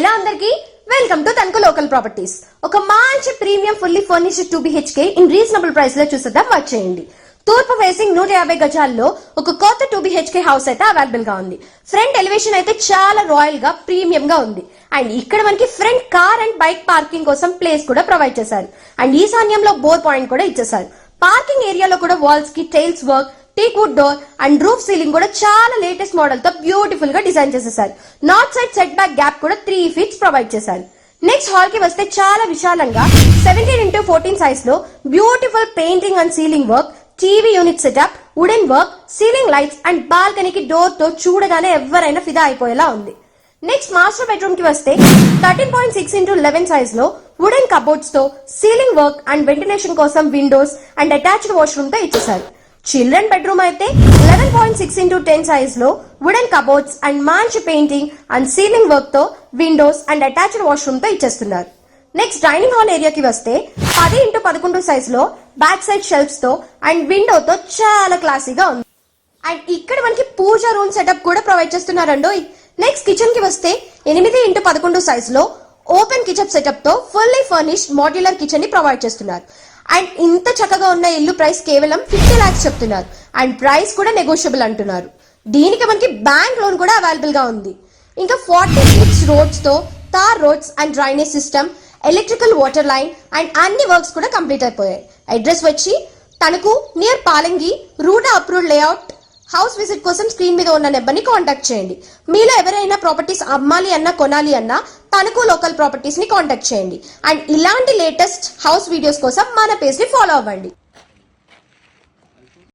Hello అందరికి? Welcome to Tanuku local properties ఒక మంచి premium fully furnished two BHK in reasonable ప్రైస్లో చూసేద్దాం. వచ్చేయండి తూర్పు ఫేసింగ్ నూట యాభై గజాల్లో ఒక కొత్త టూ బిహెచ్కే హౌస్ అయితే అవైలబుల్గా ఉంది. ఫ్రంట్ ఎలివేషన్ అయితే చాలా రాయల్గా ప్రీమియం గా ఉంది. అండ్ ఇక్కడ మనకి front car and bike parking కోసం ప్లేస్ కూడా ప్రొవైడ్ చేశారు. అండ్ ఈశాన్యంలో బోర్ పాయింట్ కూడా ఇచ్చేసారు పార్కింగ్ ఏరియాలో కూడా వాల్స్కి tiles work teak wood door and roof ceiling కూడా చాలా లేటెస్ట్ మోడల్తో బ్యూటిఫుల్గా డిజైన్ చేసేసారు. North side set back gap కూడా త్రీ ఫీట్స్ ప్రొవైడ్ చేశారు. నెక్స్ట్ హాల్కి వస్తే చాలా విశాలంగా సెవెంటీన్ ఇంటూ ఫోర్టీన్ సైజ్లో beautiful painting and ceiling work TV unit setup wooden work ceiling lights and బాల్కనీకి డోర్తో చూడగానే ఎవరైనా ఫిదా అయిపోయేలా ఉంది. నెక్స్ట్ మాస్టర్ బెడ్రూమ్కి వస్తే thirteen point six into eleven సైజ్లో వుడెన్ కబోర్డ్స్తో సీలింగ్ వర్క్ అండ్ వెంటిలేషన్ కోసం విండోస్ అండ్ అటాచ్డ్ వాష్రూమ్తో ఇచ్చేసారు చిల్డ్రన్ బెడ్రూమ్ అయితే eleven point six into ten సైజ్లో వుడెన్ కబోర్డ్స్ అండ్ మంచి పెయింటింగ్ అండ్ సీలింగ్ వర్క్తో విండోస్ అండ్ అటాచ్డ్ వాష్రూమ్తో ఇచ్చేస్తున్నారు. నెక్స్ట్ డైనింగ్ హాల్ ఏరియాకి వస్తే పది ఇంటూ పదకొండు సైజ్లో బ్యాక్ సైడ్ షెల్ఫ్స్తో అండ్ విండోతో చాలా క్లాసీగా ఉంది. అండ్ ఇక్కడ మనకి పూజ రూమ్ సెటప్ కూడా ప్రొవైడ్ చేస్తున్నారండో నెక్స్ట్ కిచెన్కి వస్తే ఎనిమిది ఇంటూ పదకొండు సైజ్లో ఓపెన్ కిచెన్ సెటప్తో ఫుల్లీ ఫర్నిష్డ్ మాడ్యులర్ కిచెన్ని ప్రొవైడ్ చేస్తున్నారు. అండ్ ఇంత చక్కగా ఉన్న ఇల్లు ప్రైస్ కేవలం ఫిఫ్టీ ల్యాక్స్ చెప్తున్నారు. అండ్ ప్రైస్ కూడా నెగోషియబుల్ అంటున్నారు. దీనికి మనకి బ్యాంక్ లోన్ కూడా అవైలబుల్గా ఉంది. ఇంకా forty six రోడ్స్తో tar roads and drainage system electrical water line and అన్ని వర్క్స్ కూడా కంప్లీట్ అయిపోయాయి. అడ్రస్ వచ్చి Tanuku near Palangi route approve layout house visit కోసం స్క్రీన్ మీద ఉన్న నెంబర్ని కాంటాక్ట్ చేయండి. మీలో ఎవరైనా ప్రాపర్టీస్ అమ్మాలి అన్నా కొనాలి అన్నా తణుకు లోకల్ ప్రాపర్టీస్ని కాంటాక్ట్ చేయండి. అండ్ ఇలాంటి లేటెస్ట్ హౌస్ వీడియోస్ కోసం మన పేజ్ని ఫాలో అవ్వండి.